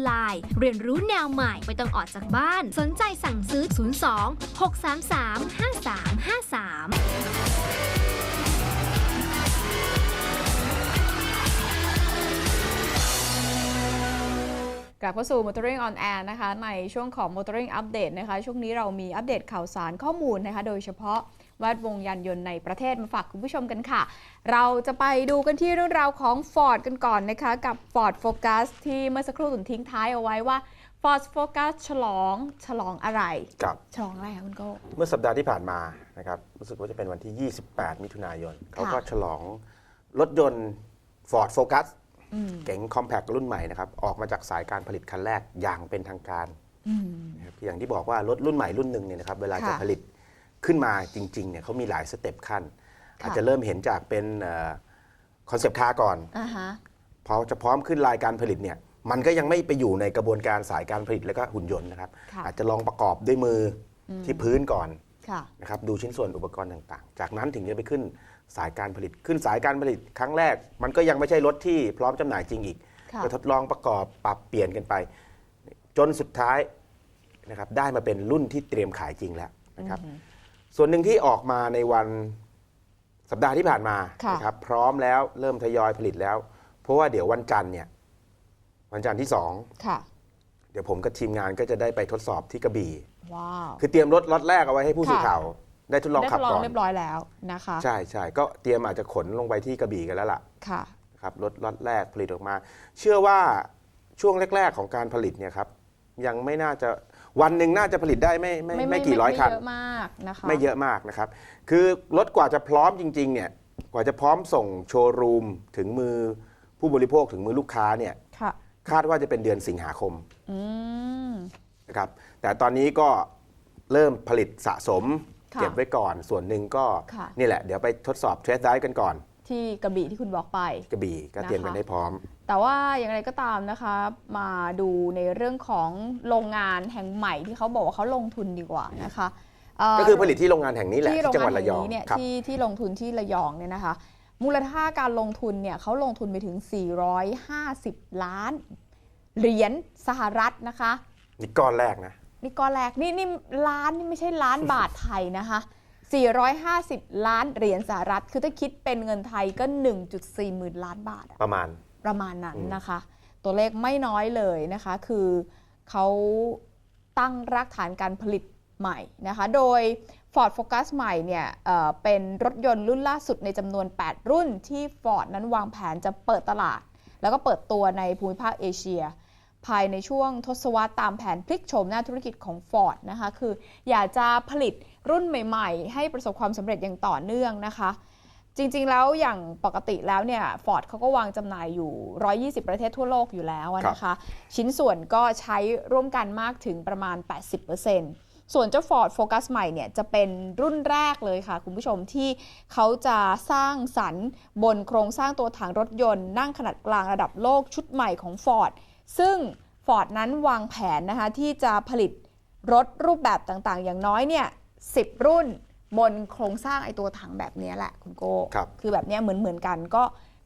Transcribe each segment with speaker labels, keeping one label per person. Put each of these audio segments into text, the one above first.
Speaker 1: อนไลน์ เรียนรู้แนวใหม่ไม่ต้องออกจากบ้าน สนใจสั่งซื้อ 02 633 5353
Speaker 2: กลับเข้าสู่ Motoring on Air นะคะ ในช่วงของ Motoring Update นะคะ ช่วงนี้เรามีอัปเดตข่าวสารข้อมูลนะคะ โดยเฉพาะ แวดวงยานยนต์ในประเทศมาฝากคุณผู้ชมกันค่ะ เราจะไปดูกันที่เรื่องราวของ Ford กันก่อนนะคะ กับ Ford Focus ที่เมื่อสักครู่ตุนทิ้งท้ายเอาไว้ว่า Ford Focus ฉลองฉลองอะไร
Speaker 3: ครับ
Speaker 2: ฉลองอะไรคะคุณโก้
Speaker 3: เมื่อสัปดาห์ที่ผ่านมานะครับรู้สึกว่าจะเป็นวันที่ 28 มิถุนายน เขาก็ฉลองรถยนต์ Ford Focus เก๋งคอมแพครุ่นใหม่นะครับออกมาจากสายการผลิตคันแรกอย่างเป็นทางการนะครับอย่างที่บอกว่ารถรุ่นใหม่รุ่นหนึ่งเนี่ยนะครับเวลาจะ
Speaker 2: ค่ะ
Speaker 3: ผลิต ขึ้นมาจริงๆเนี่ยเขามีหลายสเต็ปขั้น
Speaker 2: ค่ะ
Speaker 3: อาจจะเริ่มเห็นจากเป็นคอนเซปต์คาร์ก่อน
Speaker 2: อ่าฮะ
Speaker 3: พอจะพร้อมขึ้นรายการผลิตเนี่ยมันก็ยังไม่ไปอยู่ในกระบวนการสายการผลิตแล้วก็หุ่นยนต์นะครับ
Speaker 2: ค่ะ
Speaker 3: อาจจะลองประกอบด้วยมืออที่พื้นก่อน
Speaker 2: ค่ะ
Speaker 3: นะครับดูชิ้นส่วนอุปกรณ์ต่างๆ จากนั้นถึงจะไปขึ้นสายการผลิต ขึ้นสายการผลิตครั้งแรก มันก็ยังไม่ใช่รถที่พร้อมจำหน่ายจริงอีก
Speaker 2: ค่ะ
Speaker 3: ก็ทดลองประกอบปรับเปลี่ยนกันไป จนสุดท้ายนะครับได้มาเป็นรุ่นที่เตรียมขายจริงแล้วนะครับ ส่วนหนึ่งที่ออกมาในวันสัปดาห์ที่ผ่านมา
Speaker 2: ค่ะ
Speaker 3: นะครับพร้อมแล้วเริ่มทยอยผลิตแล้ว เพราะว่าเดี๋ยววันจันทร์เนี่ยวันจันทร์ที่สอง
Speaker 2: ค่ะ
Speaker 3: เดี๋ยวผมกับทีมงานก็จะได้ไปทดสอบที่กระบี่
Speaker 2: ว้าว
Speaker 3: คือเตรียมรถล็อตแรกเอาไว้ให้ผู้สื่อ
Speaker 2: ค่ะ
Speaker 3: ข่าวได้ทดลอง
Speaker 2: ได้ท
Speaker 3: ขับ
Speaker 2: ดลอง
Speaker 3: ก่อน
Speaker 2: เรียบร้อยแล้วนะคะ
Speaker 3: ใช่ใช่ก็เตรียมอาจจะขนลงไปที่กระบี่กันแล้วล่ะ
Speaker 2: ค่ะ
Speaker 3: ครับรถล็อตแรกผลิตออกมา เชื่อว่าช่วงแรก ๆ ของการผลิตเนี่ยครับยังไม่น่าจะ วันหนึ่งน่าจะผลิตได้ไม่ไม่ไม่กี่ร้อยคัน
Speaker 2: ไม่เยอะมากนะคะ
Speaker 3: ไม่เยอะมากนะครับ คือรถกว่าจะพร้อมจริง ๆ เนี่ย กว่าจะพร้อมส่งโชว์รูมถึงมือผู้บริโภคถึงมือลูกค้าเนี่ย
Speaker 2: ค่ะ
Speaker 3: คาดว่าจะเป็นเดือนสิงหาคม
Speaker 2: อืม
Speaker 3: นะครับ แต่ตอนนี้ก็เริ่มผลิตสะสม
Speaker 2: ค่ะ
Speaker 3: เก็บไว้ก่อน ส่วนหนึ่งก็
Speaker 2: ค่ะ
Speaker 3: นี่แหละ เดี๋ยวไปทดสอบเทสได้กันก่อน
Speaker 2: ที่กระบี่ที่คุณบอกไป
Speaker 3: กระบี่ก็เตรียมกัน
Speaker 2: นะคะ
Speaker 3: ให้พร้อม
Speaker 2: แต่ว่าอย่างไรก็ตามนะคะ มาดูในเรื่องของโรงงานแห่งใหม่ที่เขาบอกว่าเขาลงทุนดีกว่านะคะเก็
Speaker 3: คือผลิตที่โรงงานแห่งนี้แหละ
Speaker 2: ที่โรง
Speaker 3: ที่จังห
Speaker 2: งา
Speaker 3: วันด
Speaker 2: แห่
Speaker 3: ระ
Speaker 2: ง
Speaker 3: ยอง
Speaker 2: นี้เนี่ย
Speaker 3: ครับ
Speaker 2: ที่ที่ลงทุนที่ระยองเนี่ยนะคะ มูลค่าการลงทุนเนี่ยเขาลงทุนไปถึง 450 ล้าน เหรียญสหรัฐนะคะ
Speaker 3: นี่ก้อนแรกนะ
Speaker 2: นี่ก้อนแรกนี่นี่ล้านนี่ไม่ใช่ล้านบาทไทยนะคะ 450 ล้านเหรียญสหรัฐ คือถ้าคิดเป็นเงินไทยก็ 1.4หมื่นล้านบาทอะ
Speaker 3: ประมาณ
Speaker 2: ประมาณนั้น
Speaker 3: อืม
Speaker 2: นะคะ ตัวเลขไม่น้อยเลยนะคะ คือเขาตั้งรากฐานการผลิตใหม่นะคะ โดย Ford Focus ใหม่เนี่ยเอ่อเป็นรถยนต์รุ่นล่าสุดในจำนวน 8 รุ่นที่ Ford นั้นวางแผนจะเปิดตลาด แล้วก็เปิดตัวในภูมิภาคเอเชีย ภายในช่วงทศวรรษตามแผนพลิกโฉมหน้าธุรกิจของ Ford นะคะ คืออยากจะผลิตรุ่นใหม่ ๆ ให้ประสบความสำเร็จอย่างต่อเนื่องนะคะ จริงๆแล้วอย่างปกติแล้วเนี่ยฟอร์ดเขาก็วางจำหน่ายอยู่ 120 ประเทศทั่วโลกอยู่แล้วอะนะคะ ชิ้นส่วนก็ใช้ร่วมกันมากถึงประมาณ 80%ส่วนเจ้า Ford Focus ใหม่เนี่ยจะเป็นรุ่นแรกเลยค่ะ คุณผู้ชมที่เขาจะสร้างสรรค์บนโครงสร้างตัวถังรถยนต์นั่งขนาดกลางระดับโลกชุดใหม่ของ Ford ซึ่ง Ford นั้นวางแผนนะคะที่จะผลิตรถรูปแบบต่างๆ อย่างน้อยเนี่ย10รุ่นบนโครงสร้างไอตัวถังแบบนี้แหละคุณโก้
Speaker 3: ครับ
Speaker 2: คือแบบเนี้ยเหมือนเหมือนๆกันก็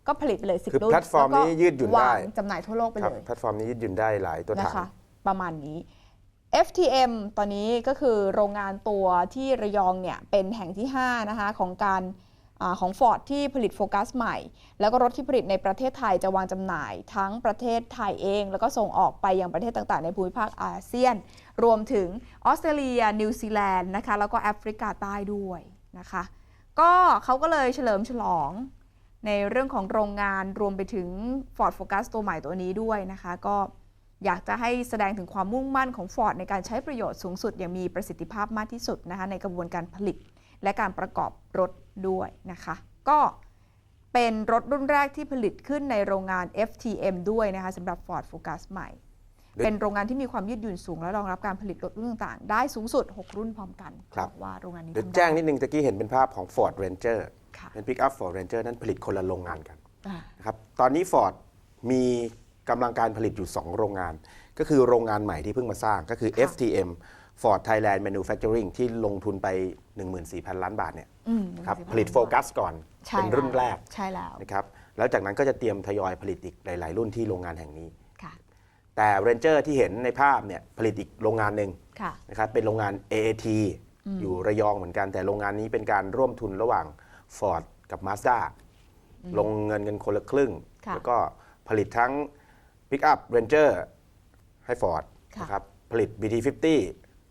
Speaker 2: ก็ผลิตไปเลย
Speaker 3: คือ
Speaker 2: 10รุ่น
Speaker 3: แพลตฟอร์ม
Speaker 2: ล้วก็
Speaker 3: นี้ยืดหยุ่นได้
Speaker 2: วางจำหน่ายทั่วโลกไป
Speaker 3: ครับ
Speaker 2: เลย
Speaker 3: แพลตฟอร์มนี้ยืดหยุ่นได้หลายตัวถั
Speaker 2: นะ
Speaker 3: ง
Speaker 2: คะประมาณนี้ FTM ตอนนี้ก็คือโรงงานตัวที่ระยองเนี่ยเป็นแห่งที่ 5 นะคะของการอา ของ Ford ที่ผลิตโฟกัสใหม่ แล้วก็รถที่ผลิตในประเทศไทยจะวางจำหน่าย ทั้งประเทศไทยเอง แล้วก็ส่งออกไปยังประเทศต่างๆ ในภูมิภาคอาเซียน รวมถึงออสเตรเลีย นิวซีแลนด์นะคะแล้วก็แอฟริกาใต้ด้วยนะคะก็เขาก็เลยเฉลิมฉลองในเรื่องของโรงงานรวมไปถึง Ford Focus ตัวใหม่ตัวนี้ด้วยนะคะ ก็อยากจะให้แสดงถึงความมุ่งมั่นของ Ford ในการใช้ประโยชน์สูงสุดอย่างมีประสิทธิภาพมากที่สุดนะคะในกระบวนการผลิต และการประกอบรถด้วยนะคะ ก็เป็นรถรุ่นแรกที่ผลิตขึ้นในโรงงาน FTM ด้วยนะคะสำหรับ Ford Focus ใหม่
Speaker 3: เดี๋ยว
Speaker 2: เป็นโรงงานที่มีความยืดหยุ่นสูง และรองรับการผลิตรถรุ่นต่างๆ ได้สูงสุด 6 รุ่นพร้อมกัน
Speaker 3: ครับ
Speaker 2: อกว่าโรงงานนี้
Speaker 3: เดี๋ยว
Speaker 2: ทำได้
Speaker 3: แจ้งนิดนึงตะกี้เห็นเป็นภาพของ Ford Ranger
Speaker 2: ค่ะ
Speaker 3: เป็น Pick up Ford Ranger นั้นผลิตคนละโรงงานกัน
Speaker 2: อ่า
Speaker 3: นะครับตอนนี้ Ford มีกำลังการผลิตอยู่ 2 โรงงาน ก็คือโรงงานใหม่ที่เพิ่งมาสร้างก็คือ
Speaker 2: ค่ะ
Speaker 3: FTM Ford Thailand Manufacturing ที่ลงทุนไป 14,000 ล้านบาทเนี่ย
Speaker 2: อืม
Speaker 3: ครับผลิตโฟกัสก่อน
Speaker 2: ใช่
Speaker 3: เป็นรุ่นแรก
Speaker 2: ใช่แล้ว
Speaker 3: นะครับแล้วจากนั้นก็จะเตรียมทยอยผลิตอีกหลาย ๆ รุ่นที่โรงงานแห่งนี้
Speaker 2: ค่ะ
Speaker 3: แต่ Ranger ที่เห็นในภาพเนี่ยผลิตอีกโรงงานหนึ่ง
Speaker 2: ค่ะ
Speaker 3: นะครับเป็นโรงงาน AAT อยู่ระยองเหมือนกัน แต่โรงงานนี้เป็นการร่วมทุนระหว่าง Ford กับ Mazda ลงเงินกันคนละครึ่ง
Speaker 2: ค่ะ
Speaker 3: แล้วก็ผลิตทั้ง Pickup Ranger ให้ Ford
Speaker 2: ค่ะ
Speaker 3: นะครับผลิต BT50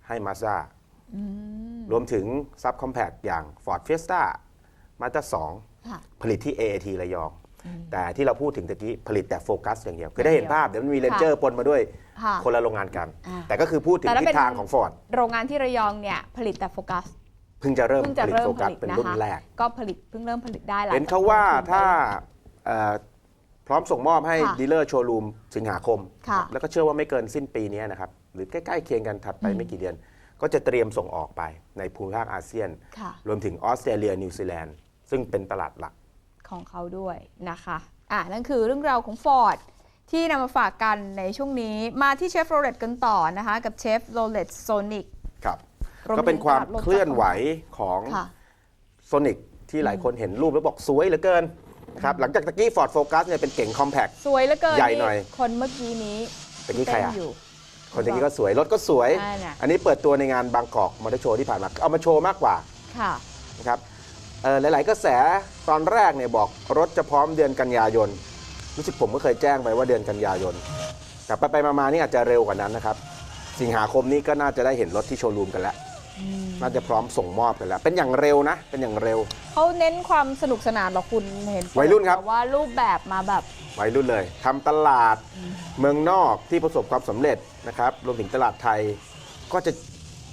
Speaker 3: ให้ Mazda รวมถึง Subcompact อย่าง Ford Fiesta Mazda
Speaker 2: ค่ะ
Speaker 3: 2ผลิตที่ AAT ระยอง แต่ที่เราพูดถึงตะกี้ผลิตแต่โฟกัสอย่างเดียวคือ
Speaker 2: อ
Speaker 3: ได้
Speaker 2: ย่าง
Speaker 3: เห็น
Speaker 2: เดียว
Speaker 3: ภาพ เดี๋ยวมันมี Ranger ปนมาด้วย
Speaker 2: ค่ะ
Speaker 3: คนละโรงงานกัน
Speaker 2: อ่า
Speaker 3: แต่ก็คือพูดถึง
Speaker 2: แต่ถ้า
Speaker 3: ทิ
Speaker 2: เป็
Speaker 3: ศ
Speaker 2: น
Speaker 3: ทางของ Ford
Speaker 2: โรงงานที่ระยองเนี่ยผลิตแต่โฟกัส
Speaker 3: เพิ่งจะเริ่ม
Speaker 2: เพิ่งจะ
Speaker 3: ผลิต
Speaker 2: เริ่ม
Speaker 3: โฟ
Speaker 2: ผ
Speaker 3: กัส
Speaker 2: ลิต
Speaker 3: เป็น
Speaker 2: นะ
Speaker 3: รุ่น
Speaker 2: คะ
Speaker 3: แรก
Speaker 2: ก็ผลิตเพิ่งเริ่มผลิตได้หลัง
Speaker 3: เห็น
Speaker 2: จก
Speaker 3: เขาว่า
Speaker 2: ลงทุนไป
Speaker 3: ถ้าเอ่อพร้อมส่งมอบให้
Speaker 2: ค่ะ
Speaker 3: ดีลเลอร์โชว์รูมสิงหาคม
Speaker 2: ค่ะ
Speaker 3: แล้วก็เชื่อว่าไม่เกินสิ้นปีนี้นะครับ หรือใกล้ๆเคียงกันถัดไปไม่กี่เดือน ก็จะเตรียมส่งออกไปในภูมิภาคอาเซียน
Speaker 2: ค่ะ
Speaker 3: รวมถึงออสเตรเลียนิวซีแลนด์ซึ่งเป็นตลาดหลัก
Speaker 2: ของเขาด้วยนะคะอะนั่นคือเรื่องราวของ Ford ที่นำมาฝากกันในช่วงนี้มาที่เชฟโรเลตกันต่อนะคะ กับเชฟโรเลตโซนิก
Speaker 3: ครับ
Speaker 2: รวมถึง
Speaker 3: ก็เป็นความ
Speaker 2: ตลาดโลก
Speaker 3: เคลื่อนไหวของ
Speaker 2: ค่ะ
Speaker 3: โซนิกที่หลายคนเห็นรูปแล้วบอกสวยเหลือเกินนะครับหลังจากตะกี้ Ford Focus เนี่ยเป็นเก่งคอมแพ t
Speaker 2: สวยเหลือเกิน
Speaker 3: ใหญ่หน่อย
Speaker 2: คนเมื่อกี้นี้
Speaker 3: ตะกี้ใคร
Speaker 2: เต้น
Speaker 3: อะ
Speaker 2: อยู่
Speaker 3: คนตะกี้ก็สวย รถก็สวย
Speaker 2: อ่าน่ะ
Speaker 3: อันนี้เปิดตัวในงานบางกอกมอเตอร์โชว์ที่ผ่านมา เอามาโชว์มากกว่า
Speaker 2: ค่ะ
Speaker 3: นะครับเอ่อหลาย ๆ กระแสตอนแรกเนี่ยบอกรถจะพร้อมเดือนกันยายน รู้สึกผมก็เคยแจ้งไปว่าเดือนกันยายน แต่ไปไปๆมาๆนี่อาจจะเร็วกว่านั้นนะครับ สิงหาคมนี้ก็น่าจะได้เห็นรถที่โชว์รูมกันแล้วน่าจะพร้อมส่งมอบกันแล้ว เป็นอย่างเร็วนะ เป็นอย่างเร็ว
Speaker 2: เขาเน้นความสนุกสนานเหรอคุณเห็น
Speaker 3: วัยรุ่นครับ
Speaker 2: ว่ารูปแบบมาแบบ
Speaker 3: วัยรุ่นเลยทำตลาดเมืองนอกที่ประสบความสำเร็จนะครับรวมถึงตลาดไทยก็จะ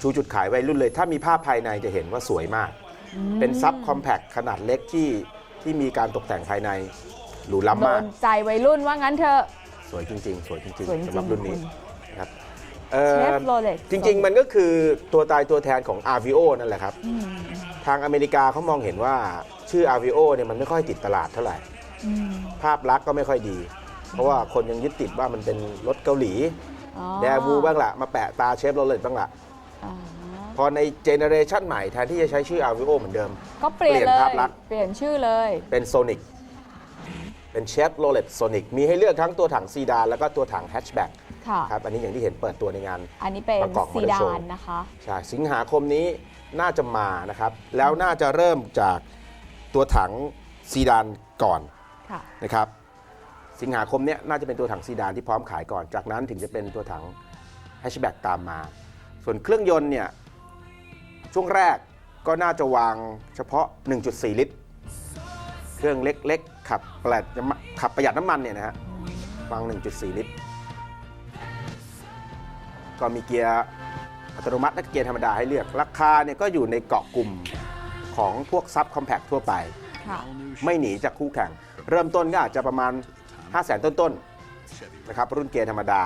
Speaker 3: ชูจุดขายวัยรุ่นเลย ถ้ามีภาพภายในจะเห็นว่าสวยมาก เป็นซับคอมแพคขนาดเล็กที่ที่มีการตกแต่งภายในหรู
Speaker 2: โด
Speaker 3: ล้ำมาก
Speaker 2: นใจวัยรุ่นว่างั้นเถอะ
Speaker 3: สวยจริง ๆ สวยจริง
Speaker 2: สวยจริง
Speaker 3: ๆสำหรับรุ่นนี้
Speaker 2: คุณ
Speaker 3: นะครับเอ่อ
Speaker 2: เชฟโรเลต
Speaker 3: จริง ๆ มันก็คือตัวตายตัวแทนของ RVO นั่นแหละครับ ทางอเมริกาเขามองเห็นว่าชื่อ RVO เนี่ยมันไม่ค่อยติดตลาดเท่าไหร่ ภาพลักษณ์ก็ไม่ค่อยดี เพราะว่าคนยังยึดติดว่ามันเป็นรถเกาหลีแดวูบ้างละมาแปะตาเชฟโรเลตบ้างละ
Speaker 2: อ่า
Speaker 3: พอในเจเนเรชันใหม่แทนที่จะใช้ชื่อ RVO เหมือนเดิม
Speaker 2: ก็เปลี่ยน
Speaker 3: เปลี่ยน
Speaker 2: เลย
Speaker 3: ภาพลักษณ์
Speaker 2: เปลี่ยนชื่อเลย
Speaker 3: เป็นโซนิกเป็นเชฟโรเลตโซนิกมีให้เลือกทั้งตัวถังซีดานแล้วก็ตัวถังแฮชแบ็ก
Speaker 2: ค่ะ
Speaker 3: ครับอันนี้อย่างที่เห็นเปิดตัวในงาน
Speaker 2: อันนี้เป็น
Speaker 3: บางกอก
Speaker 2: ซี
Speaker 3: Motor
Speaker 2: ดา
Speaker 3: Show
Speaker 2: นนะคะ
Speaker 3: ใช่สิงหาคมนี้น่าจะมานะครับ แล้วน่าจะเริ่มจากตัวถังซีดานก่อน
Speaker 2: ค่ะ
Speaker 3: นะครับสิงหาคมเนี้ยน่าจะเป็นตัวถังซีดานที่พร้อมขายก่อน จากนั้นถึงจะเป็นตัวถังแฮชแบ็กตามมา ส่วนเครื่องยนต์เนี่ยช่วงแรกก็น่าจะวางเฉพาะ 1.4 ลิตร เครื่องเล็กๆ ขับประหยัดน้ำมันขับประหยัดน้ำมันเนี่ยนะฮะวาง 1.4 ลิตร ก็มีเกียร์อัตโนมัติและเกียร์ธรรมดาให้เลือก ราคาเนี่ยก็อยู่ในเกาะกลุ่มของพวกซับคอมแพคทั่วไป ไม่หนีจากคู่แข่ง เริ่มต้นก็อาจจะประมาณ 5 0 0แสนต้นๆนะครับรุ่นเกียร์ธรรมดา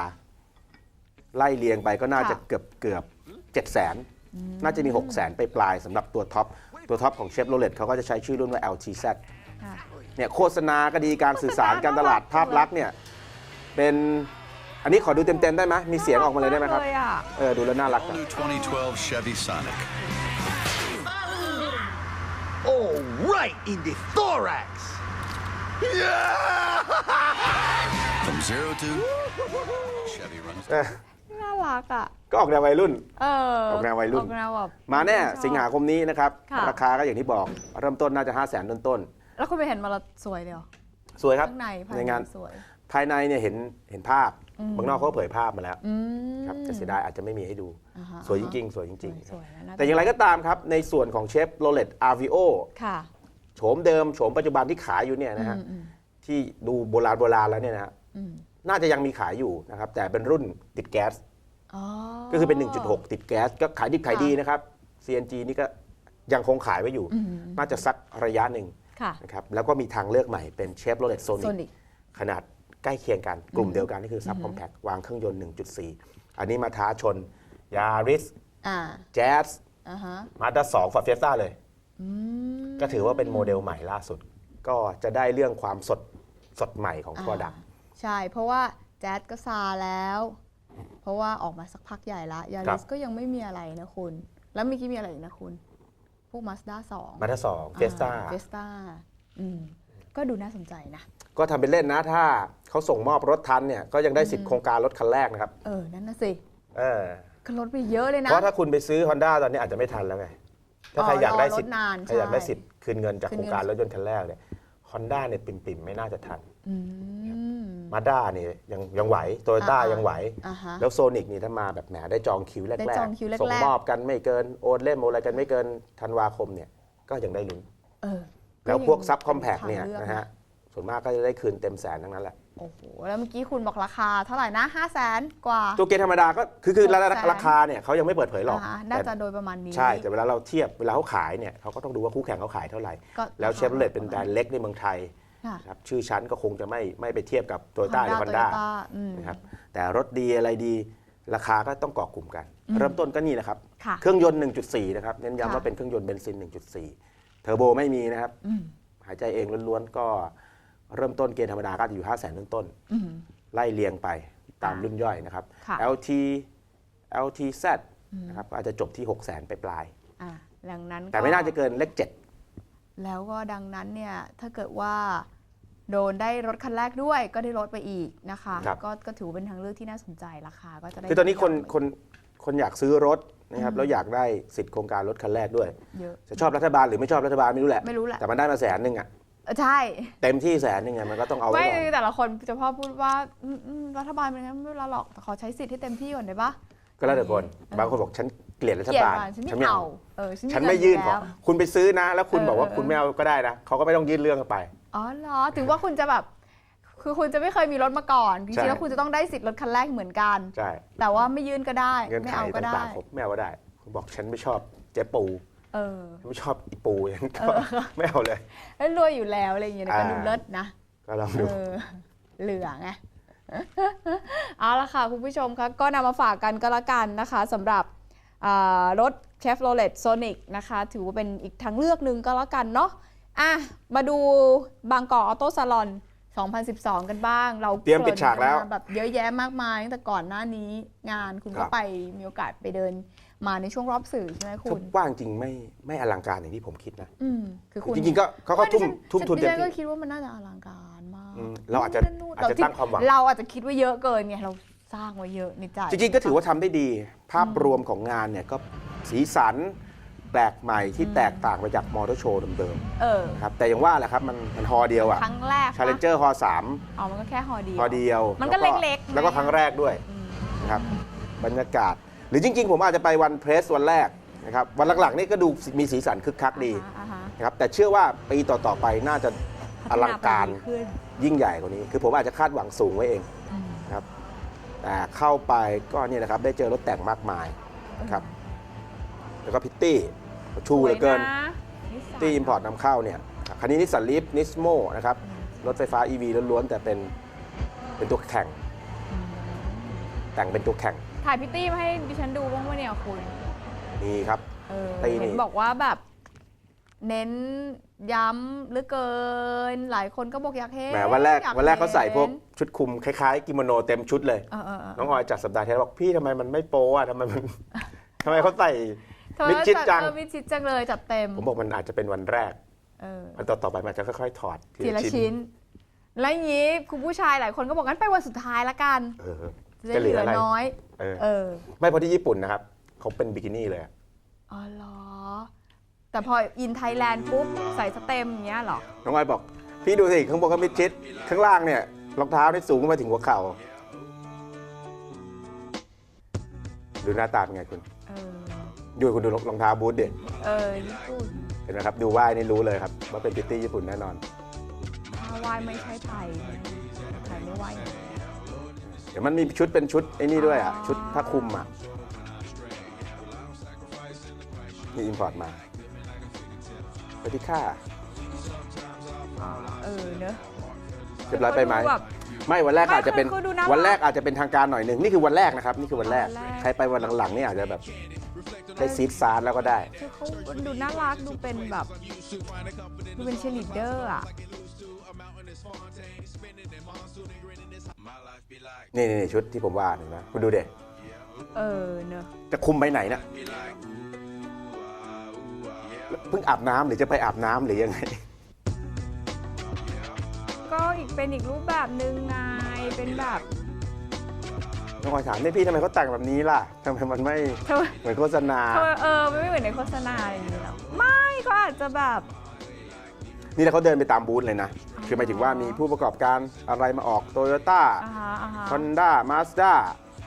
Speaker 3: ไล่เรียงไปก็น่าจะ
Speaker 2: ค่ะ
Speaker 3: เกือบเกือบ7 0 0แสนน่าจะมี 6 0แสนไปปลายๆสำหรับตัวท็อป ตัวท็อปของเชฟโรเลตเขาก็จะใช้ชื่อรุ่นว่า LTZ
Speaker 2: ค่ะ
Speaker 3: เนี่ยโฆษณาก็ดีการสื่อสารการตลาดภาพลักษณ์เนี่ยเป็นอันนี้ขอดูเต็มๆได้ไหมมีเสียงออกมาเลยได้ไหมครับ
Speaker 2: เลยอะ
Speaker 3: เออ ดูแล้วน่ารักจัง
Speaker 4: New 2012 Chevy Sonic.
Speaker 5: All right in the thorax.
Speaker 4: From zero to Chevy runs.
Speaker 3: เออ
Speaker 2: น่ารักอะ
Speaker 3: ก็ออกแนววัยรุ่น
Speaker 2: เออ
Speaker 3: ออกแนววัยรุ่น
Speaker 2: ออกแนวแบบ
Speaker 3: มาแน่
Speaker 2: ชอบ
Speaker 3: สิงหาคมนี้นะครับ
Speaker 2: ค่ะ
Speaker 3: ราคาก็อย่างที่บอก เริ่มต้นน่าจะ 5 0 0แสนต้น
Speaker 2: แล้วคุณไปเห็นมาแล้วสวยเลยเหรอ
Speaker 3: ๆสวยครับ
Speaker 2: ข้างในภาย
Speaker 3: ใน
Speaker 2: ใน
Speaker 3: งาน
Speaker 2: สวย
Speaker 3: ภายในเนี่ยเห็นเห็นภาพ บางนอกเขาก็เผยภาพมาแล้ว
Speaker 2: อืม
Speaker 3: ครับแต่เสียดายอาจจะไม่มีให้ดู
Speaker 2: อ่าฮะ
Speaker 3: สวยจริง ๆ สวยจริง
Speaker 2: สวยนะน่
Speaker 3: ๆแต่อย่างไรก็ตามครับ ในส่วนของเชฟโรเลตอาร์วิโอ
Speaker 2: ค่ะ
Speaker 3: โฉมเดิมโฉมปัจจุบันที่ขายอยู่เนี่ยนะฮะ
Speaker 2: อืมอืม
Speaker 3: ที่ดูโบราณโบราณแล้วเนี่ยนะฮะ
Speaker 2: อืม
Speaker 3: น่าจะยังมีขายอยู่นะครับ แต่เป็นรุ่นติดแก๊ส
Speaker 2: อ๋อ
Speaker 3: ก็คือเป็น 1.6 ติดแก๊ส ก็ขายดิบขายดีนะครับ CNG นี่ก็ยังคงขายไว้อยู่
Speaker 2: อืม
Speaker 3: น่าจะสักระยะหนึ่ง
Speaker 2: ค่ะ
Speaker 3: นะครับแล้วก็มีทางเลือกใหม่เป็นเชฟโรเลตโซนิ
Speaker 2: Sonic
Speaker 3: ขนาด ใกล้เคียงกันกลุ่มเดียวกันนี่คือซับคอมแพ t วางเครื่องยนต์ 1.4 อันนี้มาท้าชนยาริส
Speaker 2: อ่า
Speaker 3: แจ๊ส
Speaker 2: อ่าฮะ
Speaker 3: มาด้าสองฟอร์เฟสต้าเลย
Speaker 2: อืม
Speaker 3: ก็ถือว่าเป็นโมเดลใหม่ล่าสุด ก็จะได้เรื่องความสดสดใหม่ของ Product
Speaker 2: ใช่ เพราะว่าแจ๊สก็ซาแล้ว เพราะว่าออกมาสักพักใหญ่ละยา
Speaker 3: ครั
Speaker 2: ริ
Speaker 3: บ
Speaker 2: สก็ยังไม่มีอะไรนะคุณ แล้วเมื่อกี้มีอะไรอีกนะคุณ พวกมาสด้าสอง
Speaker 3: มาด้าสองเฟสต้า
Speaker 2: เฟสต้าอืม ก็ดูน่าสนใจนะ
Speaker 3: ก็ทำเป็นเล่นนะ ถ้าเขาส่งมอบรถทันเนี่ยก็ยังได้สิทธิ์โครงการรถคันแรกนะครับ
Speaker 2: เออ นั่นน่ะสิ
Speaker 3: เออ
Speaker 2: ก็ลดไปเยอะเลยนะ
Speaker 3: เพราะถ้าคุณไปซื้อ Honda ตอนนี้อาจจะไม่ทันแล้วไงถ้าใคร
Speaker 2: อ๋อ
Speaker 3: อยากได้
Speaker 2: รอ
Speaker 3: สิทธิ์
Speaker 2: รถนาน
Speaker 3: ใครอยากได้
Speaker 2: ใช่
Speaker 3: สิทธิ์คืนเงินจาก
Speaker 2: คืน
Speaker 3: โค
Speaker 2: เงิน
Speaker 3: รงการรถยนต์คันแรกเนี่ย Honda เนี่ยปิ่มๆ ไม่น่าจะทัน
Speaker 2: อืม
Speaker 3: มาด้าเนี่ยยังยังไหวโตโยต้า
Speaker 2: อ่าๆ
Speaker 3: ยังไหว
Speaker 2: อ่าฮะ
Speaker 3: แล้วโซนิกนี่ถ้ามาแบบแหมได้จองคิวแร
Speaker 2: ได้
Speaker 3: ก
Speaker 2: จองคิวแรกๆ
Speaker 3: ส่งมอบกันไม่เกินโอนเล่มโอนอะไรกันไม่เกินธันวาคมเนี่ยก็ยังได้ลุ้น
Speaker 2: เออ
Speaker 3: แล้วพวกซับคอมแพก
Speaker 2: ป็
Speaker 3: เนี่ย
Speaker 2: ทางลือก
Speaker 3: นะฮะส่วนมากก็จะได้คืนเต็มแสนทั้งนั้นแหละ
Speaker 2: โอ้โห แล้วเมื่อกี้คุณบอกราคาเท่าไหร่นะห้าแสนกว่า
Speaker 3: ตัวเกณฑ์ธรรมดาก็คือคือ
Speaker 2: หกแสน
Speaker 3: ราคาเนี่ยเขายังไม่เปิดเผยหรอก
Speaker 2: อ่าฮะน่าจะ
Speaker 3: แต่
Speaker 2: โดยประมาณนี้
Speaker 3: ใช่ แต่เวลาเราเทียบเวลาเขาขายเนี่ยเขาก็ต้องดูว่าคู่แข่งเขาขายเท่าไหร่
Speaker 2: ก็
Speaker 3: แล้วเชฟโรเลตเป็นแบรนด์เล็กในเมืองไทย
Speaker 2: ค่ะ
Speaker 3: นะครับชื่อชั้นก็คงจะไม่ไม่ไปเทียบกับโตโยต้าหรือฮอนด้า
Speaker 2: Toyota อืม
Speaker 3: นะครับแต่รถดีอะไรดีราคาก็ต้องเกาะกลุ่มกัน เริ่มต้นก็นี่นะครับ
Speaker 2: ค่ะ
Speaker 3: เครื่องยนต์ 1.4 นะครับเน้นย้ำ
Speaker 2: ค่ะ
Speaker 3: ว่าเป็นเครื่องยนต์เบนซิน 1.4 เทอร์โบไม่มีนะครับ
Speaker 2: อืม
Speaker 3: หายใจเองล้วนๆ ก็เริ่มต้นเกณฑ์ธรรมดาก็จะอยู่5 0 0 0 0 0ต้น
Speaker 2: อืม
Speaker 3: ๆไล่เรียงไปตามรุ่นย่อยนะครับ
Speaker 2: ค่ะ
Speaker 3: LT LTZ นะครับก็อาจจะจบที่ 6 0 0 0 0 0 ไปปลาย
Speaker 2: อ่าดังนั้น
Speaker 3: ๆแต่ไม่น่าจะเกินเลข
Speaker 2: แล้วก็ดังนั้นเนี่ยถ้าเกิดว่าโดนได้รถคันแรกด้วยก็ได้รถไปอีกนะคะ
Speaker 3: ครับ
Speaker 2: ก็ก็ถือเป็นทางเลือกที่น่าสนใจราคาก็จะได้
Speaker 3: 7คือตอนนี้คน
Speaker 2: ยาว
Speaker 3: คนคนอยากซื้อรถ นะครับแล้วอยากได้สิทธิ์โครงการรถคันแรกด้วย
Speaker 2: เยอะ
Speaker 3: จะชอบรัฐบาลหรือไม่ชอบรัฐบาลไม่รู้แหละ
Speaker 2: ไม่รู้แหละ
Speaker 3: แต่มันได้มาแสนหนึ่งอะ
Speaker 2: เออใช่
Speaker 3: เต็มที่แสนหนึ่งอะมันก็ต้องเอาไว้
Speaker 2: ไม่
Speaker 3: ก่อน
Speaker 2: แต่ละคนจะพ่อพูดว่าอืมอืมรัฐบาลเป็นไงไม่เป็นไรหรอกแต่ขอใช้สิทธิ์ให้เต็มที่ก่อนได้ปะ
Speaker 3: ก็แล้วแต่คน
Speaker 2: เออ
Speaker 3: บางคนบอกฉันเกลียดรัฐ
Speaker 2: เกลียด
Speaker 3: บาล
Speaker 2: มาฉันไม่
Speaker 3: ฉันไม่
Speaker 2: เอา
Speaker 3: เอา
Speaker 2: เออฉัน
Speaker 3: ฉันไม่ยื่นข
Speaker 2: เงิ
Speaker 3: อ
Speaker 2: แล้ว
Speaker 3: คุณไปซื้อนะ แล้วคุณ
Speaker 2: เออ
Speaker 3: บอกว่า
Speaker 2: เออ
Speaker 3: คุณไม่เอาก็ได้นะเขาก็ไม่ต้องยื่นเรื่องเข้าไป
Speaker 2: อ๋อเหรอ ถึงว่าคุณจะแบบ คือคุณจะไม่เคยมีรถมาก่อนจ
Speaker 3: ใช่
Speaker 2: ริงๆแล้วคุณจะต้องได้สิทธิ์รถคันแรกเหมือนกัน
Speaker 3: ใช่
Speaker 2: แต่ว่าไม่ยื่นก็ได้
Speaker 3: เงื่อน
Speaker 2: ไม่
Speaker 3: ไข
Speaker 2: เอาก็ได้
Speaker 3: ต่างๆผมไม่เอาก็ได้คุณบอกฉันไม่ชอบเจ๊ปู
Speaker 2: เออ
Speaker 3: ฉันไม่ชอบอีปูฉันก็ไม่เอาเลย
Speaker 2: แล้วรวยอยู่แล้วอะไรอย่างเงี้ยนะก็
Speaker 3: อ่า
Speaker 2: ดูเลิศนะ
Speaker 3: ก็ลอง
Speaker 2: เอ
Speaker 3: ดู
Speaker 2: อเหลือไง เอาละค่ะ คุณผู้ชมคะก็นำมาฝากกันก็แล้วกันนะคะสำหรับอ่ารถ Chevrolet Sonic นะคะ ถือว่าเป็นอีกทางเลือกหนึ่งก็แล้วกันเนาะอะมาดูบางกอกออโต้ซาลอน 2012 กันบ้าง เรา
Speaker 3: เตรียมปิดฉากแล้ว
Speaker 2: เนนมแบบเยอะแยะมากมายตั้งแต่ก่อนหน้านี้งานคุณ
Speaker 3: ครั
Speaker 2: ก็
Speaker 3: บ
Speaker 2: ไปมีโอกาสไปเดินมาในช่วงรอบสื่อใช่ไหมคุ
Speaker 3: เขา
Speaker 2: ณ
Speaker 3: กว้างจริงไม่ไม่อลังการอย่างที่ผมคิดนะ
Speaker 2: อืมคือคุณ
Speaker 3: จริงๆก็เขาก็ทุ่ม
Speaker 2: ดิฉั
Speaker 3: ทุ่มทุน
Speaker 2: ดิ
Speaker 3: เต็ม
Speaker 2: ฉัก็
Speaker 3: ที่
Speaker 2: คิดว่ามันน่าจะอลังการมาก
Speaker 3: อืมเราอาจจะ
Speaker 2: นู่น
Speaker 3: อาจจะตั้งความหวัง
Speaker 2: เราอาจจะคิดว่าเยอะเกินไงเราสร้างไว้เยอะในใจ
Speaker 3: จริงๆก็ถือว่าทำได้ดี ภาพรวมของงานเนี่ยก็สีสัน แปลกใหม่ที่แตกต่างไปจากมอเตอร์โชว์เดิม
Speaker 2: เออ
Speaker 3: ๆนะครับแต่อย่างว่าแหละครับมันมันฮอเดียวอะ
Speaker 2: ครั้งแรก
Speaker 3: ชาเลนเจอร์ฮอสาม
Speaker 2: อ๋อ มันก็แค่ฮอเดียว
Speaker 3: พอเดียว
Speaker 2: มันก็
Speaker 3: แว
Speaker 2: เล็กๆ
Speaker 3: แล้วก็
Speaker 2: นะ
Speaker 3: ครั้งแรกด้วย
Speaker 2: อืม
Speaker 3: นะครับบรรยากาศ หรือจริง ๆ ผมอาจจะไปวันเพรสวันแรกนะครับวันหลังๆนี่ก็ดูมีสีสันคึกคักดี
Speaker 2: อ่าฮะ
Speaker 3: นะครับแต่เชื่อว่าปีต่อ ๆ ไปน่าจะอลังการ
Speaker 2: พัฒนไปดีขึ้น
Speaker 3: ยิ่งใหญ่กว่านี้ คือผมอาจจะคาดหวังสูงไว้เอง
Speaker 2: อืม
Speaker 3: นะครับแต่เข้าไปก็เนี่ยนะครับได้เจอรถแต่งมากมายนะครับแล้วก็พิตตี้ ชูเหลือเกิน
Speaker 2: สวยะนิสสัน
Speaker 3: ที่อิมพอร์ตนำเข้าเนี่ยคันนี้นิสสันลีฟนิสโมนะครับ รถไฟฟ้า EV ล้วนๆ แต่เป็นเป็นตัวแข่ง
Speaker 2: อืม
Speaker 3: แต่งเป็นตัวแข่ง
Speaker 2: ถ่ายพิตตี้มาให้ดิฉันดูบ้างวะเนี่ยคุณ
Speaker 3: นี่ครับ
Speaker 2: เออ
Speaker 3: ตีนี่
Speaker 2: เห็นบอกว่าแบบ เน้นย้ำเหลือเกิน หลายคนก็บอกอยากเห็น
Speaker 3: แหมวันแรก
Speaker 2: อย
Speaker 3: วันแรกเขาใส่พวก
Speaker 2: ห็น
Speaker 3: ชุดคลุมคล้ายๆ กิโมโนเต็มชุดเลย
Speaker 2: เออเออเออ
Speaker 3: น้องออยจัดสัปดาห์ที่แล้วบอกพี่ทำไมมันไม่โป๊อะทำไมมัน ทำไมเขาใส่
Speaker 2: เธอ
Speaker 3: มิดชิดจัง
Speaker 2: เออมิดชิดจังเลยจัดเต็ม
Speaker 3: ผมบอกมันอาจจะเป็นวันแรก
Speaker 2: เออ
Speaker 3: วันต่อๆไปมันอาจจะค่อยๆ ถอด
Speaker 2: ทีละชิ้น แล้วอย่างนี้คุณผู้ชายหลายคนก็บอกงั้นไปวันสุดท้ายละกัน
Speaker 3: เออ
Speaker 2: จะได้
Speaker 3: จะ
Speaker 2: เห
Speaker 3: เหลื
Speaker 2: ลื
Speaker 3: อ
Speaker 2: อ
Speaker 3: อะไร
Speaker 2: น้อย
Speaker 3: เออ
Speaker 2: เออ
Speaker 3: ไม่เพราะที่ญี่ปุ่นนะครับเขาเป็นบิกินี่เลยอะ
Speaker 2: อ๋อเหรอ แต่พออินไทยแลนด์ปุ๊บ ใส่สเต็มอย่างเงี้ยเหรอ
Speaker 3: น้องออยบอก พี่ดูสิข้างบนก็มิดชิด ข้างล่างเนี่ยรองเท้านี่สูงขึ้นมาถึงหัวเข่าดูหน้าตาเป็นไงคุณ
Speaker 2: เออ
Speaker 3: ดูคุณดูรองเท้าบูทเด็
Speaker 2: เออญี่ปุ่น
Speaker 3: เห็นไหมครับดูว่ายนี่รู้เลยครับว่าเป็นพิตตี้ญี่ปุ่นแน่นอน
Speaker 2: ถ้าว่ายไม่ใช่ไทยไทยไม่ว่ายอย่างนี้
Speaker 3: เดี๋ยวมันมีชุดเป็นชุดไอ้นี่ด้วยอะ
Speaker 2: อ๋อ
Speaker 3: ชุดผ้าคลุมอะนี่อินพอร์ตมาสวัสดีค่ะ
Speaker 2: เออเนอะ
Speaker 3: เรียบร้อยไปไหม
Speaker 2: ดูแบบ
Speaker 3: ไม่วันแรก
Speaker 2: ไม่
Speaker 3: อาจจะเป็น
Speaker 2: คือดูน่ารัก
Speaker 3: วันแรกอาจจะเป็นทางการหน่อยหนึ่งนี่คือวันแรกนะครับ นี่คือวันแรก
Speaker 2: วันแรก
Speaker 3: ใครไปวันหลังๆนี่อาจจะแบบ ได้ซีดซาร์แล้วก็ได้
Speaker 2: คือเขาดูน่ารักดูเป็นแบบดูเป็นเชลิเดอร์อะ
Speaker 3: นี่นี่ชุดที่ผมว่าเห็นไหมคุณดูเด็
Speaker 2: เออเนอะ
Speaker 3: จะคุมไปไหนนะเพิ่งอาบน้ำหรือจะไปอาบน้ำหรือยังไง
Speaker 2: ก็ก็อีกเป็นอีกรูปแบบหนึ่งไงเป็นแบบ
Speaker 3: น้องคอยถามนี่พี่ทำไมเขาแต่งแบบนี้ล่ะทำไมมันไม่
Speaker 2: เธอ
Speaker 3: เหมือนโฆษณา
Speaker 2: เธอเออไม่เหมือนในโฆษณาอย่างนี้หรอกไม่ก็อาจจะแบบ
Speaker 3: นี่แล้วเขาเดินไปตามบูธเลยนะ คือหมายถึงว่ามีผู้ประกอบการอะไรมาออกโตโยต้า
Speaker 2: อ่าฮะอ่าฮะ
Speaker 3: ฮอนด้ามาสด้า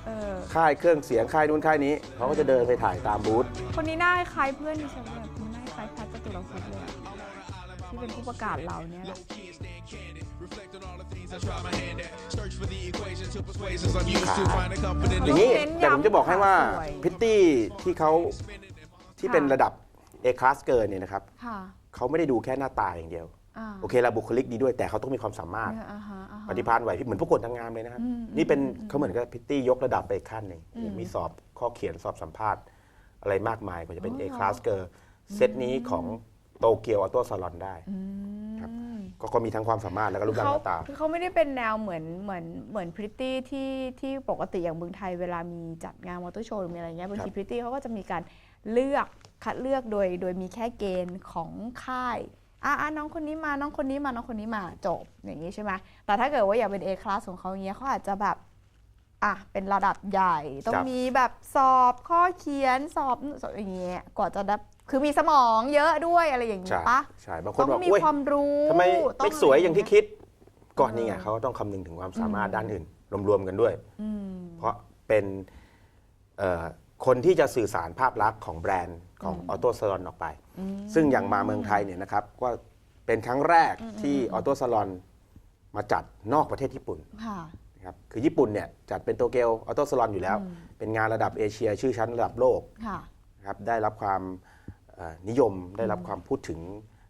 Speaker 2: เออ
Speaker 3: ค่ายเครื่องเสียงค่ายนู้นค่ายนี้ เขาก็จะเดินไปถ่ายตามบูธ
Speaker 2: คนนี้หน้าคล้ายเพื่อนดิฉันเลยคนนี้หน้าคล้ายแพทย์จตุรพัฒน์เลยอะที่เป็นผู้ประกาศเราเนี่ยแหละ
Speaker 3: อย่างนี้
Speaker 2: เน้นย้ำ
Speaker 3: แต่ผมจะบอกให้ว่า
Speaker 2: สวย
Speaker 3: พิตตี้ที่เขาที่เป็น
Speaker 2: ค่ะ
Speaker 3: ระดับ A class เกินเนี่ยนะครับ
Speaker 2: ค่ะ
Speaker 3: เขาไม่ได้ดูแค่หน้าตาอย่างเดียว
Speaker 2: อ่า
Speaker 3: โอเคละบุคลิกดีด้วยแต่เขาต้องมีความสามารถ
Speaker 2: อ่าฮะอ่าฮะ
Speaker 3: ปฏิภาณไหวพริบเหมือนประกวดนางงามเลยนะครับ
Speaker 2: อืม
Speaker 3: นี่เป็น
Speaker 2: อืม
Speaker 3: เขาเหมือนกับพิตตี้ยกระดับไปอีกขั้นหนึ่ง
Speaker 2: อืม
Speaker 3: มีสอบข้อเขียนสอบสัมภาษณ์อะไรมากมายกว่าจะเป็น
Speaker 2: อ๋อ
Speaker 3: A
Speaker 2: เหรอ
Speaker 3: class เกิร์เซตนี้ของ โตเกียวออโต้ซาลอนได้
Speaker 2: อืม
Speaker 3: ครับ ก็ก็มีทั้งความสามารถแล้วก็รูปร่างห
Speaker 2: เขา
Speaker 3: น้าตา
Speaker 2: คือเขาไม่ได้เป็นแนวเหมือนเหมือนเหมือนพริตตี้ที่ที่ปกติอย่างเมืองไทยเวลามีจัดงานมอเตอร์โชว์หรือมีอะไรเงี้ยบางที
Speaker 3: ครับ
Speaker 2: พริตตี้เขาก็จะมีการเลือกคัดเลือกโดย โดยมีแค่เกณฑ์ของค่ายอะอะน้องคนนี้มาน้องคนนี้มาน้องคนนี้มาจบอย่างนี้ใช่ไหมแต่ถ้าเกิดว่าอยากเป็น A class ของเขาอย่างเงี้ยเขาอาจจะแบบอะเป็นระดับใหญ่ ต้อ
Speaker 3: ค
Speaker 2: ง
Speaker 3: รับ
Speaker 2: มีแบบสอบข้อเขียนสอบสอบอย่างเงี้ยกว่าจะได้ คือมีสมองเยอะด้วยอะไรอย่างนี้
Speaker 3: ใช่
Speaker 2: ปะ
Speaker 3: ใช่บางค
Speaker 2: ต้
Speaker 3: น
Speaker 2: อง
Speaker 3: บอก
Speaker 2: มี
Speaker 3: อุ้ย
Speaker 2: ความรู้
Speaker 3: ทำไม
Speaker 2: ต้
Speaker 3: ไม่
Speaker 2: ง
Speaker 3: สวยอย่างที่ะ
Speaker 2: ไร
Speaker 3: คิดก็นี่ไง
Speaker 2: เออ
Speaker 3: เขาต้องคำนึงถึงความสามารถด้านอื่น รวมๆกันด้วย
Speaker 2: อืม
Speaker 3: เพราะเป็นเอ่อคนที่จะสื่อสารภาพลักษณ์ของแบรนด์ของออโต้ซาลอนออกไปซึ่งอย่างมาเมืองไทยเนี่ยนะครับก็เป็นครั้งแรกที่ออโต้ซาลอนมาจัดนอกประเทศญี่ปุ่น
Speaker 2: ค่ะ
Speaker 3: นะครับคือญี่ปุ่นเนี่ยจัดเป็นโตเกียวออโต้ซาลอนอยู่แล้ว เป็นงานระดับเอเชียชื่อชั้นระดับโลก
Speaker 2: ค่ะ
Speaker 3: นะครับได้รับความเอ่อ นิยมได้รับความพูดถึง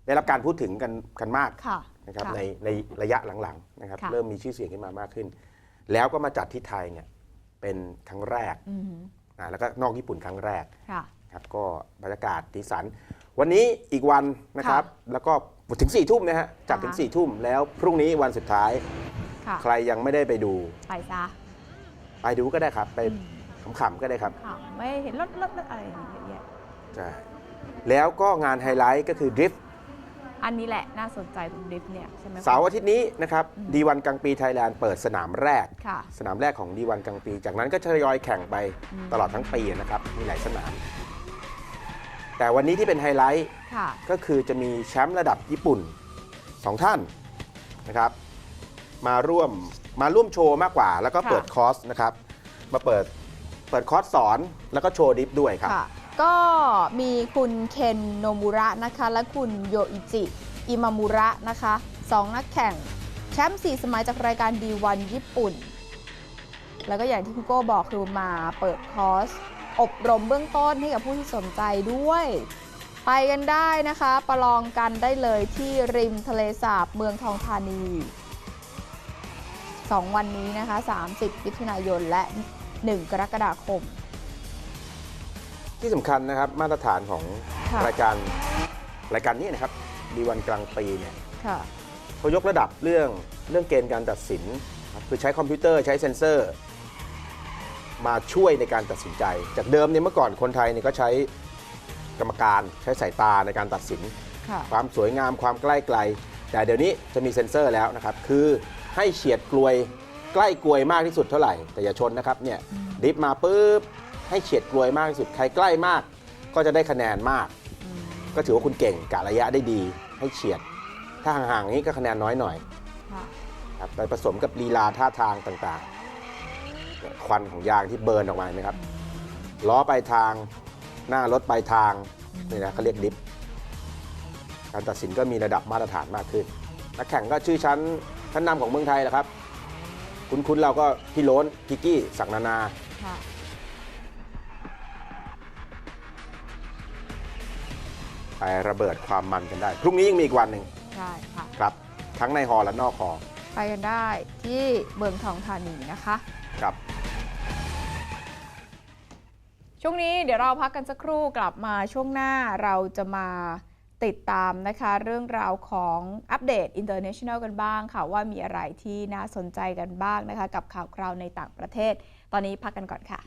Speaker 3: ได้รับการพูดถึงกันกันมาก
Speaker 2: ค่ะ
Speaker 3: นะครับ
Speaker 2: ค่ะ
Speaker 3: ในในระยะหลังๆนะครับ
Speaker 2: ค่ะ
Speaker 3: เริ่มมีชื่อเสียงขึ้นมามากขึ้น แล้วก็มาจัดที่ไทยเนี่ยเป็นครั้งแรก
Speaker 2: อืม
Speaker 3: อ่าแล้วก็นอกญี่ปุ่นครั้งแรก
Speaker 2: ค่ะ
Speaker 3: ครับก็บรรยากาศสีสัน วันนี้อีกวันนะครับ แล้วก็ถึง4ี่ทุ่มนะฮะจัดถึง
Speaker 2: อ่า
Speaker 3: 4ี่ทุ่มแล้วพรุ่งนี้วันสุดท้าย
Speaker 2: ค่ะ
Speaker 3: ใครยังไม่ได้ไปดู
Speaker 2: ไปซะ
Speaker 3: ไปดูก็ได้ครับ ไปขำๆก็ได้ครับ
Speaker 2: ค่ะไม่เห็นรถรถรถอะไรอย่างเงี้ยเยอะแยะ
Speaker 3: ใช่ แล้วก็งานไฮไลท์ก็คือดริฟต์
Speaker 2: อันนี้แหละน่าสนใจตรงดริฟต์เนี่ยใช่ไหมคะ
Speaker 3: เสาร์อาทิตย์นี้นะครับดีวันกลางปีไทยแลนด์เปิดสนามแรก
Speaker 2: ค่ะ
Speaker 3: สนามแรกของดีวันกลางปี จากนั้นก็ทยอยแข่งไปตลอดทั้งปีนะครับ มีหลายสนาม แต่วันนี้ที่เป็นไฮไลท์
Speaker 2: ค่ะ
Speaker 3: ก็คือจะมีแชมป์ระดับญี่ปุ่น 2 ท่านนะครับ มาร่วมมาร่วมโชว์มากกว่า แล้วก็
Speaker 2: ค่ะ
Speaker 3: เปิดคอร์สนะครับ มาเปิดเปิดคอร์สสอนแล้วก็โชว์ดริฟต์ด้วยครับ
Speaker 2: ค่ะ ก็มีคุณเคนโนมุระนะคะ และคุณโยอิจิ อิมามุระนะคะสองนักแข่ง แชมป์4สมัยจากรายการดีวันญี่ปุ่น แล้วก็อย่างที่คุณโก้บอกคือมาเปิดคอร์ส อบรมเบื้องต้นให้กับผู้ที่สนใจด้วย ไปกันได้นะคะ ประลองกันได้เลยที่ริมทะเลสาบเมืองทองธานี 2 วันนี้นะคะ 30มิถุนายนและ 1 กรกฎาคม
Speaker 3: ที่สำคัญนะครับมาตรฐานของ
Speaker 2: ค่ะ
Speaker 3: รายการรายการนี้นะครับดีวันกลางปีเนี่ย
Speaker 2: ค่ะ
Speaker 3: เขายกระดับเรื่องเรื่องเกณฑ์การตัดสินครับคือใช้คอมพิวเตอร์ใช้เซ็นเซอร์ มาช่วยในการตัดสินใจ จากเดิมเนี่ยเมื่อก่อนคนไทยเนี่ยก็ใช้กรรมการใช้สายตาในการตัดสิน
Speaker 2: ค่ะ
Speaker 3: ความสวยงามความใกล้ไกล แต่เดี๋ยวนี้จะมีเซ็นเซอร์แล้วนะครับ คือให้เฉียดกลวยใกล้กลวยมากที่สุดเท่าไหร่ แต่อย่าชนนะครับเนี่ยดิฟมาปุ๊บ ให้เฉียดกลวยมากที่สุด ใครใกล้มาก ก็จะได้คะแนนมาก ก็ถือว่าคุณเก่งกะระยะได้ดี ให้เฉียด ถ้าห่างๆนี้ก็คะแนนน้อยหน่อย
Speaker 2: ค่ะ
Speaker 3: ครับไปผสมกับลีลาท่าทางต่างๆเนี่ยควันของยางที่เบิร์นออกมาเห็นไหมครับ ล้อไปลายทาง หน้ารถไปลายทาง นี่นะเขาเรียกดิฟ การตัดสินก็มีระดับมาตรฐานมากขึ้น นักแข่งก็ชื่อชั้นชั้นนำของเมืองไทยแหละครับ คุ้นๆเราก็พี่โล้นกิกกี้ศักดิ์นานา ไประเบิดความมันกันได้ พรุ่งนี้ยังมีอีกวันหนึ่ง
Speaker 2: ใช่ค่ะ
Speaker 3: ครับ ทั้งในฮอลและนอกฮอล
Speaker 2: ไปกันได้ที่เมืองทองธานีนะคะ
Speaker 3: ครับ
Speaker 2: ช่วงนี้เดี๋ยวเราพักกันสักครู่กลับมาช่วงหน้าเราจะมาติดตามนะคะเรื่องราวของอัปเดต international กันบ้างค่ะ ว่ามีอะไรที่น่าสนใจกันบ้างนะคะ กับข่าวคราวในต่างประเทศ ตอนนี้พักกันก่อนค่ะ